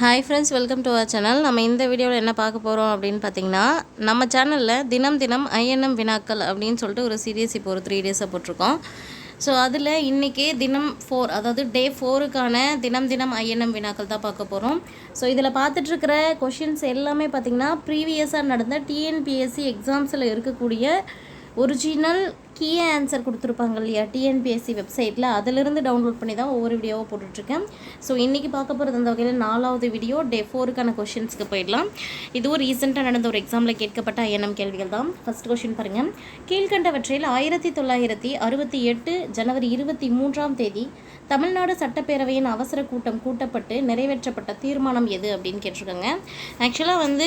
Hi friends welcome to our channel நம்ம இந்த வீடியோவில் என்ன பார்க்க போகிறோம் அப்படின்னு பார்த்தீங்கன்னா நம்ம சேனலில் தினம் தினம் ஐஎன்எம் வினாக்கள் அப்படின்னு சொல்லிட்டு ஒரு சீரியஸ் இப்போ ஒரு த்ரீ டேஸாக போட்டிருக்கோம். ஸோ அதில் இன்றைக்கி தினம் ஃபோர் அதாவது டே ஃபோருக்கான தினம் தினம் ஐஎன்எம் வினாக்கள் தான் பார்க்க போகிறோம் ஸோ இதில் பார்த்துட்ருக்கிற கொஷின்ஸ் எல்லாமே பார்த்திங்கன்னா ப்ரீவியஸாக நடந்த டிஎன்பிஎஸ்சி எக்ஸாம்ஸில் இருக்கக்கூடிய ஒரிஜினல் கீயே ஆன்சர் கொடுத்துருப்பாங்க இல்லையா? டிஎன்பிஎஸ்சி வெப்சைட்டில் அதிலிருந்து டவுன்லோட் பண்ணி தான் ஒவ்வொரு வீடியோவாக போட்டுட்ருக்கேன். ஸோ இன்றைக்கி பார்க்க போகிறது அந்த வகையில் நாலாவது வீடியோ டே ஃபோருக்கான கொஷின்ஸ்க்கு போயிடலாம். இதுவும் ரீசெண்டாக நடந்த ஒரு எக்ஸாமில் கேட்கப்பட்ட ஐஎன்எம் கேள்விகள் தான். ஃபஸ்ட் கொஷின் பாருங்கள் கீழ்கண்டவற்றில் ஆயிரத்தி தொள்ளாயிரத்தி அறுபத்தி எட்டு ஜனவரி இருபத்தி மூன்றாம் தேதி தமிழ்நாடு சட்டப்பேரவையின் அவசர கூட்டம் கூட்டப்பட்டு நிறைவேற்றப்பட்ட தீர்மானம் எது அப்படின்னு கேட்டிருக்காங்க. ஆக்சுவலாக வந்து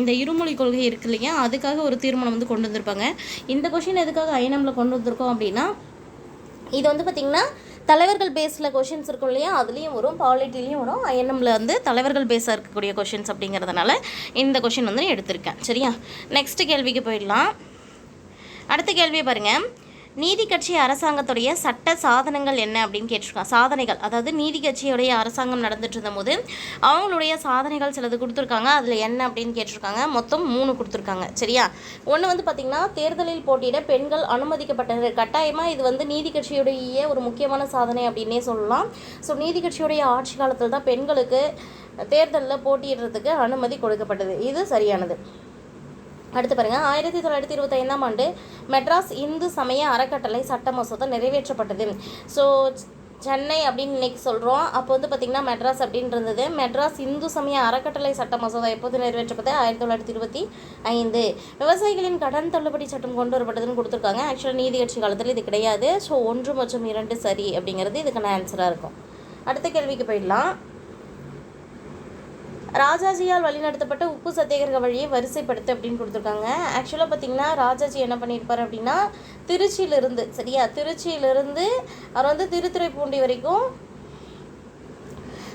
இந்த இருமொழி கொள்கை இருக்கு இல்லையா? அதுக்காக ஒரு தீர்மானம் வந்து கொண்டு வந்திருப்பாங்க. இந்த கொஷின் எதுக்காக ஐஎன்எம்ல கொண்டு வந்திருக்கோம் அப்படின்னா இது வந்து பார்த்திங்கன்னா தலைவர்கள் பேஸில் கொஷின்ஸ் இருக்கும் இல்லையா? அதுலேயும் வரும் பாலிட்டிலையும் வரும் ஐஎன்எம்ல வந்து தலைவர்கள் பேஸாக இருக்கக்கூடிய கொஷின்ஸ் அப்படிங்கிறதுனால இந்த கொஷின் வந்து நான் எடுத்திருக்கேன். சரியா? நெக்ஸ்ட் கேள்விக்கு போயிடலாம். அடுத்த கேள்வியை பாருங்கள் நீதி கட்சி அரசாங்கத்துடைய சட்ட சாதனங்கள் என்ன அப்படின்னு கேட்டிருக்காங்க சாதனைகள். அதாவது நீதி கட்சியுடைய அரசாங்கம் நடந்துட்டு இருந்தபோது அவங்களுடைய சாதனைகள் சிலது கொடுத்துருக்காங்க. அதில் என்ன அப்படின்னு கேட்டிருக்காங்க? மொத்தம் மூணு கொடுத்துருக்காங்க. சரியா? ஒன்று வந்து பார்த்திங்கன்னா தேர்தலில் போட்டியிட பெண்கள் அனுமதிக்கப்பட்டது. கட்டாயமாக இது வந்து நீதி கட்சியுடைய ஒரு முக்கியமான சாதனை அப்படின்னே சொல்லலாம். ஸோ நீதி கட்சியுடைய ஆட்சி காலத்தில் தான் பெண்களுக்கு தேர்தலில் போட்டியிடுறதுக்கு அனுமதி கொடுக்கப்பட்டது. இது சரியானது. அடுத்து பாருங்க. ஆயிரத்தி தொள்ளாயிரத்தி இருபத்தைந்தாம் ஆண்டு மெட்ராஸ் இந்து சமய அறக்கட்டளை சட்ட மசோதா நிறைவேற்றப்பட்டது. ஸோ சென்னை அப்படின்னு இன்றைக்கி சொல்கிறோம் அப்போ வந்து பார்த்திங்கன்னா மெட்ராஸ் அப்படின்னு இருந்தது. மெட்ராஸ் இந்து சமய அறக்கட்டளை சட்ட மசோதா எப்போது நிறைவேற்றப்பட்டது? ஆயிரத்தி தொள்ளாயிரத்தி இருபத்தி ஐந்து விவசாயிகளின் கடன் தள்ளுபடி சட்டம் கொண்டு வரப்பட்டதுன்னு கொடுத்துருக்காங்க. ஆக்சுவலாக நீதி கட்சி காலத்தில் இது கிடையாது. ஸோ ஒன்று மற்றும் இரண்டு சரி அப்படிங்கிறது இதுக்கான ஆன்சராக இருக்கும். அடுத்த கேள்விக்கு போயிடலாம். ராஜாஜியால் வழிநடத்தப்பட்ட உப்பு சத்தியாகிரக வழியை வரிசைப்படுத்து அப்படின்னு கொடுத்துருக்காங்க. ஆக்சுவலாக பார்த்தீங்கன்னா ராஜாஜி என்ன பண்ணியிருப்பார் அப்படின்னா திருச்சியிலிருந்து சரியா? திருச்சியிலிருந்து அவர் வந்து திருத்துறைப்பூண்டி வரைக்கும்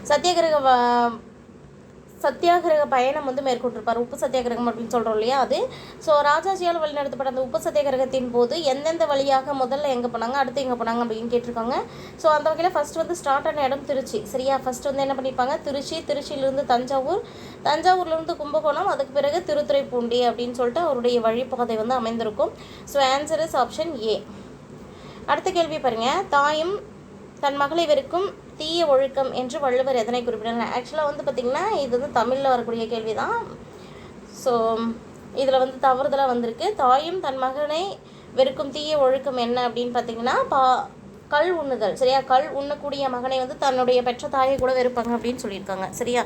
சத்தியாகிரக வ- சத்தியாகிரக பயணம் வந்து மேற்கொண்டிருப்பார். உப்பு சத்தியாகிரகம் அப்படின்னு சொல்கிறோம் இல்லையா அது? ஸோ ராஜாஜியால் வழிநடத்தப்பட்ட அந்த உப்பு சத்தியாகிரகத்தின் போது எந்தெந்த வழியாக முதல்ல எங்கே போனாங்க அடுத்து எங்கே போனாங்க அப்படின்னு கேட்டிருக்காங்க. ஸோ அந்த வகையில் ஃபர்ஸ்ட் வந்து ஸ்டார்ட் ஆன இடம் திருச்சி. சரியா? ஃபர்ஸ்ட் வந்து என்ன பண்ணியிருப்பாங்க திருச்சி திருச்சியிலிருந்து தஞ்சாவூர். தஞ்சாவூர்லேருந்து கும்பகோணம் அதுக்கு பிறகு திருத்துறைப்பூண்டி அப்படின்னு சொல்லிட்டு அவருடைய வழிபாதை வந்து அமைந்திருக்கும். So answer is option A அடுத்த கேள்வி பாருங்கள் தாயும் தன் மகளை வெறுக்கும் தீய ஒழுக்கம் என்று வள்ளுவர் எதனை குறிப்பிடுறாங்க ஆக்சுவலாக வந்து பார்த்திங்கன்னா இது வந்து தமிழில் வரக்கூடிய கேள்வி தான் ஸோ இதில் வந்து தவறுதலாக வந்திருக்கு. தாயும் தன் மகனை வெறுக்கும் தீய ஒழுக்கம் என்ன அப்படின்னு பார்த்தீங்கன்னா பா கல் உண்ணுதல் சரியா? கல் உண்ணக்கூடிய மகனை வந்து தன்னுடைய பெற்ற தாயை கூட வெறுப்பாங்க அப்படின்னு சொல்லியிருக்காங்க சரியா?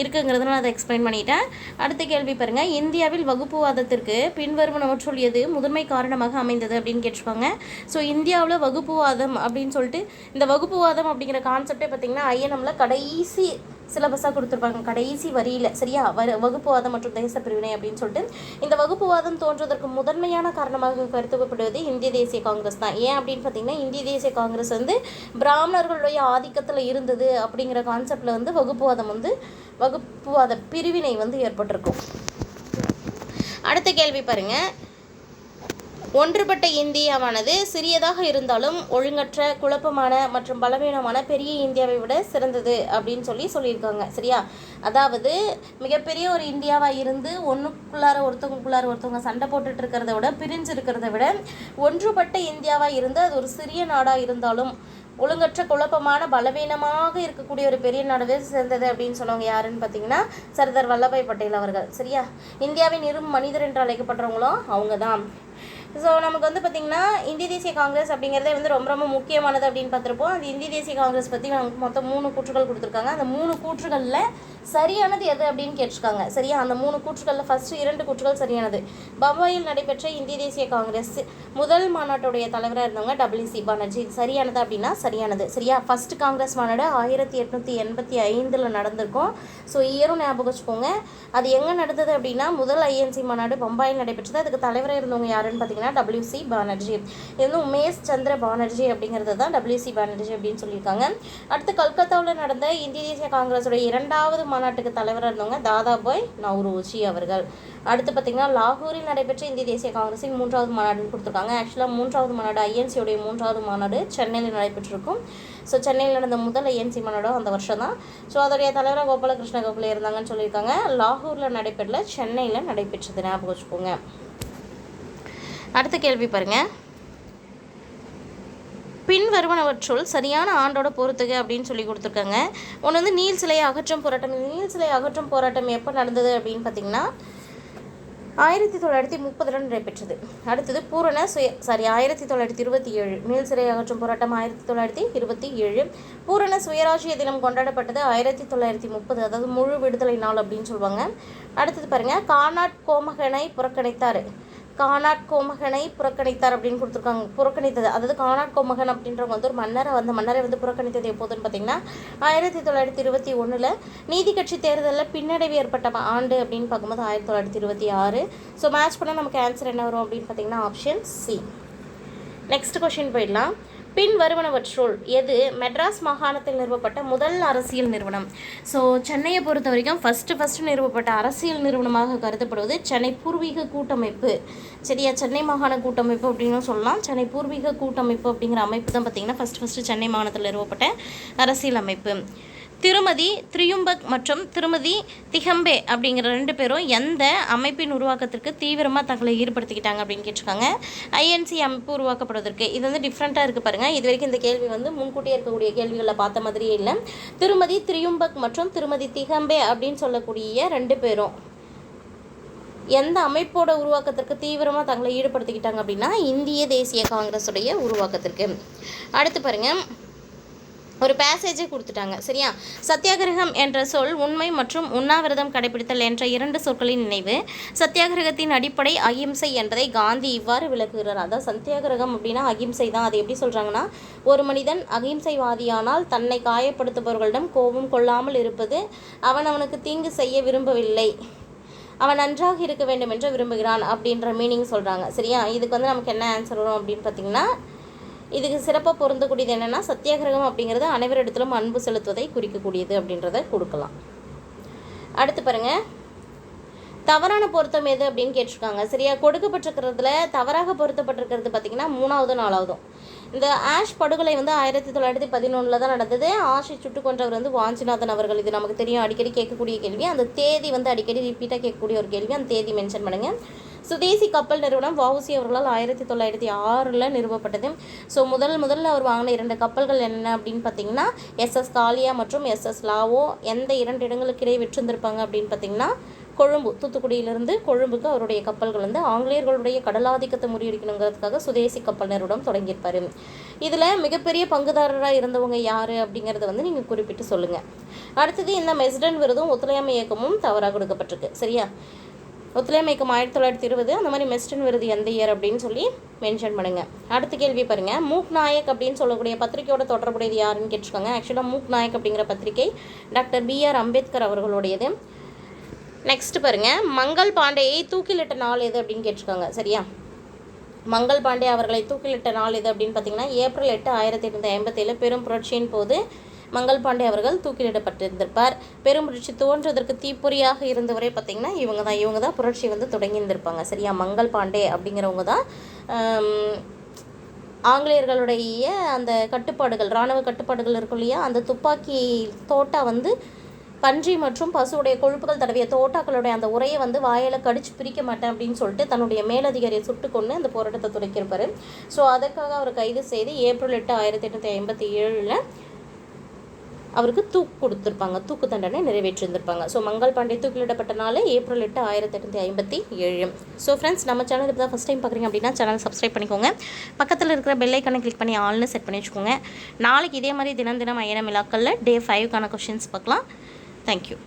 இருக்குங்கிறத நான் அதை எக்ஸ்பிளைன் பண்ணிட்டேன். அடுத்த கேள்வி பாருங்க. இந்தியாவில் வகுப்புவாதத்திற்கு பின்வருவனவற்றுள் எது முதன்மை காரணமாக அமைந்தது அப்படின்னு கேட்டிருப்பாங்க. ஸோ இந்தியாவில் வகுப்புவாதம் அப்படின்னு சொல்லிட்டு இந்த வகுப்புவாதம் அப்படிங்கிற கான்செப்டே பார்த்தீங்கன்னா ஐஎன்எம்ல கடைசி சிலபஸாக கொடுத்துருப்பாங்க. கடைசி வரியில் சரியா? வர வகுப்புவாதம் மற்றும் தேச பிரிவினை அப்படின்னு சொல்லிட்டு இந்த வகுப்புவாதம் தோன்றதற்கு முதன்மையான காரணமாக கருதப்படுவது இந்திய தேசிய காங்கிரஸ் தான். ஏன் அப்படின்னு பார்த்தீங்கன்னா இந்திய தேசிய காங்கிரஸ் வந்து பிராமணர்களுடைய ஆதிக்கத்தில் இருந்தது அப்படிங்கிற கான்செப்டில் வந்து வகுப்புவாதம் வந்து வகுப்புவாத பிரிவினை வந்து ஏற்பட்டிருக்கும். அடுத்த கேள்வி பாருங்கள் ஒன்றுபட்ட இந்தியாவானது சிறியதாக இருந்தாலும் ஒழுங்கற்ற குழப்பமான மற்றும் பலவீனமான பெரிய இந்தியாவை விட சிறந்தது அப்படின்னு சொல்லி சொல்லியிருக்காங்க. சரியா? அதாவது மிகப்பெரிய ஒரு இந்தியாவாக இருந்து ஒன்றுக்குள்ளார ஒருத்தவங்களுக்குள்ளார ஒருத்தவங்க சண்டை போட்டுட்டு இருக்கிறத விட பிரிஞ்சு இருக்கிறத விட ஒன்றுபட்ட இந்தியாவாக இருந்து அது ஒரு சிறிய நாடாக இருந்தாலும் ஒழுங்கற்ற குழப்பமான பலவீனமாக இருக்கக்கூடிய ஒரு பெரிய நாடுவே சேர்ந்தது அப்படின்னு சொன்னவங்க யாருன்னு பார்த்தீங்கன்னா சர்தார் வல்லபாய் பட்டேல் அவர்கள். சரியா? இந்தியாவின் இரு மனிதர் என்று அழைக்கப்படுறவங்களும் அவங்க தான் ஸோ நமக்கு வந்து பார்த்திங்கன்னா இந்திய தேசிய காங்கிரஸ் அப்படிங்கிறதே வந்து ரொம்ப ரொம்ப முக்கியமானது அப்படின்னு பார்த்துருப்போம். அந்த இந்திய தேசிய காங்கிரஸ் பற்றி நமக்கு மொத்தம் மூணு கூற்றுகள் கொடுத்துருக்காங்க. அந்த மூணு கூற்றுகளில் சரியானது எது அப்படின்னு கேட்டிருக்காங்க. சரியா? அந்த மூணு கூற்றுகளில் ஃபஸ்ட்டு இரண்டு கூற்றுகள் சரியானது. பம்பாயில் நடைபெற்ற இந்திய தேசிய காங்கிரஸ் முதல் மாநாட்டுடைய தலைவராக இருந்தவங்க டபிள்யூசி பானர்ஜி. சரியானது அப்படின்னா சரியானது. சரியா? ஃபர்ஸ்ட் காங்கிரஸ் மாநாடு ஆயிரத்தி எட்நூற்றி எண்பத்தி ஐந்தில் நடந்திருக்கும். ஸோ இயரும் ஞாபகம் வச்சுக்கோங்க. அது எங்கே நடந்தது அப்படின்னா முதல் ஐஎன்சி மாநாடு பம்பாயில் நடைபெற்றது. அதுக்கு தலைவராக இருந்தவங்க யாருன்னு பார்த்தீங்கன்னா டபிள்யூசி பானர்ஜி. இது வந்து உமேஷ் சந்திர பானர்ஜி அப்படிங்கிறது தான் டபிள்யூசி பானர்ஜி அப்படின்னு சொல்லியிருக்காங்க. அடுத்து கல்கத்தாவில் நடந்த இந்திய தேசிய காங்கிரஸுடைய இரண்டாவது மாநாட்டுக்கு தலைவராக இருந்தவங்க தாதாபாய் நவ்ரோஜி அவர்கள். அடுத்து பார்த்தீங்கன்னா லாகூரில் நடைபெற்ற இந்திய தேசிய காங்கிரஸின் மூன்றாவது மாநாடுன்னு கொடுத்துருக்காங்க. ஆக்சுவலாக மூன்றாவது மாநாடு ஐஎன்சியோடைய மூன்றாவது மாநாடு சென்னையில் நடைபெற்றிருக்கும். ஸோ சென்னையில் நடந்த முதல் ஐஎன்சி மாநாடும் அந்த வருஷம் தான். ஸோ அதோடைய தலைவராக கோபாலகிருஷ்ண கோகுலே இருந்தாங்கன்னு சொல்லியிருக்காங்க. லாகூரில் நடைபெறல சென்னையில் நடைபெற்றது ஞாபகம் வச்சுக்கோங்க. அடுத்த கேள்வி பாருங்கள் பின் வருவனவற்றுள் சரியான ஆண்டோட பொறுத்துக அப்படின்னு சொல்லி கொடுத்துருக்காங்க. ஒன்று வந்து நீல் சிலை அகற்றும் போராட்டம். நீல் சிலை அகற்றும் போராட்டம் எப்போ நடந்தது அப்படின்னு பார்த்தீங்கன்னா ஆயிரத்தி தொள்ளாயிரத்தி முப்பதில் நடைபெற்றது. அடுத்தது பூரண சுய சாரி ஆயிரத்தி தொள்ளாயிரத்தி இருபத்தி ஏழு. நீல் சிலை அகற்றும் போராட்டம் ஆயிரத்தி தொள்ளாயிரத்தி இருபத்தி ஏழு. பூரண சுயராஜ்ய தினம் கொண்டாடப்பட்டது ஆயிரத்தி தொள்ளாயிரத்தி முப்பது அதாவது முழு விடுதலை நாள் அப்படின்னு சொல்லுவாங்க. அடுத்தது பாருங்கள் கானாட் கோமகனை புறக்கணித்தார். கானாட் கோமகனை புறக்கணித்தார் அப்படின்னு கொடுத்துருக்காங்க. புறக்கணித்தது. அதாவது கானாட் கோமகன் அப்படின்றவங்க வந்து ஒரு மன்னரை வந்து மன்னரை வந்து புறக்கணித்தது எப்போதுன்னு பார்த்தீங்கன்னா ஆயிரத்தி தொள்ளாயிரத்தி இருபத்தி ஒன்றில் நீதி கட்சி தேர்தலில் பின்னடைவு ஏற்பட்ட ஆண்டு அப்படின்னு பார்க்கும்போது ஆயிரத்தி தொள்ளாயிரத்தி இருபத்தி ஆறு. ஸோ மேட்ச் பண்ணால் நமக்கு ஆன்சர் என்ன வரும் அப்படின்னு பார்த்தீங்கன்னா ஆப்ஷன் சி நெக்ஸ்ட் கொஷின் போயிடலாம். பின் வருவனவற்றுள் எது? மெட்ராஸ் மாகாணத்தில் நிறுவப்பட்ட முதல் அரசியல் நிறுவனம். ஸோ சென்னையை பொறுத்த வரைக்கும் ஃபஸ்ட்டு ஃபஸ்ட்டு நிறுவப்பட்ட அரசியல் நிறுவனமாக கருதப்படுவது சென்னை பூர்வீக கூட்டமைப்பு. சரியா? சென்னை மாகாண கூட்டமைப்பு அப்படின்னு சொல்லலாம். சென்னை பூர்வீக கூட்டமைப்பு அப்படிங்கிற அமைப்பு தான் பார்த்திங்கன்னா ஃபஸ்ட்டு ஃபஸ்ட்டு சென்னை மாகாணத்தில் நிறுவப்பட்ட அரசியல் அமைப்பு. திருமதி திரியும்பக் மற்றும் திருமதி திகம்பே அப்படிங்கிற ரெண்டு பேரும் எந்த அமைப்பின் உருவாக்கத்திற்கு தீவிரமாக தங்களை ஈடுபடுத்திக்கிட்டாங்க அப்படின்னு கேட்டிருக்காங்க. ஐஎன்சி அமைப்பு உருவாக்கப்படுவதற்கு இது வந்து டிஃப்ரெண்ட்டாக இருக்குது பாருங்கள் இது வரைக்கும் இந்த கேள்வி வந்து முன்கூட்டியே இருக்கக்கூடிய கேள்விகளை பார்த்த மாதிரியே இல்லை. திருமதி திரியும்பக் மற்றும் திருமதி திகம்பே அப்படின்னு சொல்லக்கூடிய ரெண்டு பேரும் எந்த அமைப்போட உருவாக்கத்திற்கு தீவிரமாக தங்களை ஈடுபடுத்திக்கிட்டாங்க அப்படின்னா இந்திய தேசிய காங்கிரஸுடைய உருவாக்கத்திற்கு. அடுத்து பாருங்கள் ஒரு பேசேஜை கொடுத்துட்டாங்க. சரியா? சத்தியாகிரகம் என்ற சொல் உண்மை மற்றும் உண்ணாவிரதம் கடைபிடித்தல் என்ற இரண்டு சொற்களின் நினைவு. சத்தியாகிரகத்தின் அடிப்படை அகிம்சை என்பதை காந்தி இவ்வாறு விளக்குகிறார். அதான் சத்தியாகிரகம் அப்படின்னா அகிம்சை தான். அது எப்படி சொல்கிறாங்கன்னா ஒரு மனிதன் அகிம்சைவாதியானால் தன்னை காயப்படுத்துபவர்களிடம் கோபம் கொள்ளாமல் இருப்பது அவன் அவனுக்கு தீங்கு செய்ய விரும்பவில்லை. அவன் நன்றாக இருக்க வேண்டும் என்று விரும்புகிறான் அப்படின்ற மீனிங் சொல்கிறாங்க சரியா? இதுக்கு வந்து நமக்கு என்ன ஆன்சர் வரும் அப்படின்னு பார்த்தீங்கன்னா இதுக்கு சிறப்பாக பொருந்தக்கூடியது என்னென்னா சத்தியாகிரகம் அப்படிங்கிறது அனைவரிடத்திலும் அன்பு செலுத்துவதை குறிக்கக்கூடியது அப்படின்றத கொடுக்கலாம். அடுத்து பாருங்கள் தவறான பொருத்தம் எது அப்படின்னு கேட்டிருக்காங்க. சரியா கொடுக்கப்பட்டிருக்கிறதுல தவறாக பொருத்தப்பட்டிருக்கிறது பார்த்திங்கன்னா மூணாவது நாலாவதும். இந்த ஆஷ் படுகொலை வந்து ஆயிரத்தி தொள்ளாயிரத்தி பதினொன்றில் தான் நடந்தது. ஆஷை சுட்டு கொன்றவர் வந்து வாஞ்சிநாதன் அவர்கள். இது நமக்கு தெரியும். அடிக்கடி கேட்கக்கூடிய கேள்வி. அந்த தேதி வந்து அடிக்கடி ரிப்பீட்டாக கேட்கக்கூடிய ஒரு கேள்வி. அந்த தேதி மென்ஷன் பண்ணுங்கள் சுதேசி கப்பல் நிறுவனம் வவுசி அவர்களால் ஆயிரத்தி தொள்ளாயிரத்தி ஆறில் நிறுவப்பட்டது. ஸோ முதல் முதல்ல அவர் வாங்கின இரண்டு கப்பல்கள் என்ன அப்படின்னு பார்த்தீங்கன்னா எஸ்எஸ் காலியா மற்றும் எஸ்எஸ் லாவோ எந்த இரண்டு இடங்களுக்கு இடையே விற்றிருந்திருப்பாங்க அப்படின்னு பார்த்தீங்கன்னா கொழும்பு தூத்துக்குடியிலிருந்து கொழும்புக்கு அவருடைய கப்பல்கள் வந்து ஆங்கிலேயர்களுடைய கடலாதிக்கத்தை முறியடிக்கணுங்கிறதுக்காக சுதேசி கப்பல் நிறுவனம் தொடங்கியிருப்பார். இதில் மிகப்பெரிய பங்குதாரராக இருந்தவங்க யார் அப்படிங்கிறத வந்து நீங்கள் குறிப்பிட்டு சொல்லுங்கள் அடுத்தது இந்த மெஸ்டன் விருதும் ஒத்துழையாமை இயக்கமும் தவறாக கொடுக்கப்பட்டிருக்கு. சரியா? ஒத்துழையாமை இயக்கம் ஆயிரத்தி தொள்ளாயிரத்தி இருபது அந்த மாதிரி மெஸ்டன் விருது எந்த இயர் அப்படின்னு சொல்லி மென்ஷன் பண்ணுங்கள் அடுத்த கேள்வி பாருங்கள் மூக் நாயக் அப்படின்னு சொல்லக்கூடிய பத்திரிகையோட தொடர்புடையது யாருன்னு கேட்டிருக்காங்க. ஆக்சுவலாக மூக் நாயக் அப்படிங்கிற பத்திரிகை டாக்டர் பி ஆர் அம்பேத்கர் அவர்களுடையது. நெக்ஸ்ட் பாருங்கள் மங்கள் பாண்டேயை தூக்கிலிட்ட நாள் எது அப்படின்னு கேட்டிருக்காங்க. சரியா? மங்கள் பாண்டே அவர்களை தூக்கிலிட்ட நாள் எது அப்படின்னு பார்த்தீங்கன்னா ஏப்ரல் எட்டு ஆயிரத்தி எட்நூற்றி ஐம்பத்தேழு பெரும் புரட்சியின் போது மங்கள் பாண்டே அவர்கள் தூக்கிலிடப்பட்டிருந்திருப்பார். பெரும் புரட்சி தோன்றதற்கு தீப்பொறியாக இருந்தவரே பார்த்திங்கன்னா இவங்க தான் இவங்க தான் புரட்சி வந்து தொடங்கியிருந்திருப்பாங்க. சரியா? மங்கள் பாண்டே அப்படிங்கிறவங்க தான் ஆங்கிலேயர்களுடைய அந்த கட்டுப்பாடுகள் இராணுவ கட்டுப்பாடுகள் இருக்கும் இல்லையா? அந்த துப்பாக்கி தோட்டா வந்து பன்றி மற்றும் பசுவுடைய கொழுப்புகள் தடவிய தோட்டாக்களுடைய அந்த உரையை வந்து வாயில் கடிச்சு பிரிக்க மாட்டேன் அப்படின்னு சொல்லிட்டு தன்னுடைய மேலதிகாரியை சுட்டு கொண்டு அந்த போராட்டத்தை துடைக்கிருப்பார். ஸோ அதற்காக அவர் கைது செய்து ஏப்ரல் எட்டு ஆயிரத்தி எட்நூற்றி ஐம்பத்தி ஏழில் அவருக்கு தூக்கு கொடுத்துருப்பாங்க. தூக்கு தண்டனை நிறைவேற்றியிருந்திருப்பாங்க ஸோ மங்கள் பாண்டே தூக்கிலிடப்பட்ட நாள் ஏப்ரல் எட்டு ஆயிரத்தி எட்நூற்றி ஐம்பத்தி ஏழு. ஸோ ஃப்ரெண்ட்ஸ் நம்ம சேனல் இப்போ தான் ஃபஸ்ட் டைம் பார்க்குறீங்க அப்படின்னா சேனல் சப்ஸ்கிரைப் பண்ணிக்கோங்க. பக்கத்தில் இருக்கிற பெல் ஐக்கனை கிளிக் பண்ணி ஆல்னு செட் பண்ணி வச்சுக்கோங்க. நாளைக்கு இதே மாதிரி தினம் தினம் ஐயன விழாக்களில் டே ஃபைவ்க்கான கொஷின்ஸ் பார்க்கலாம். Thank you.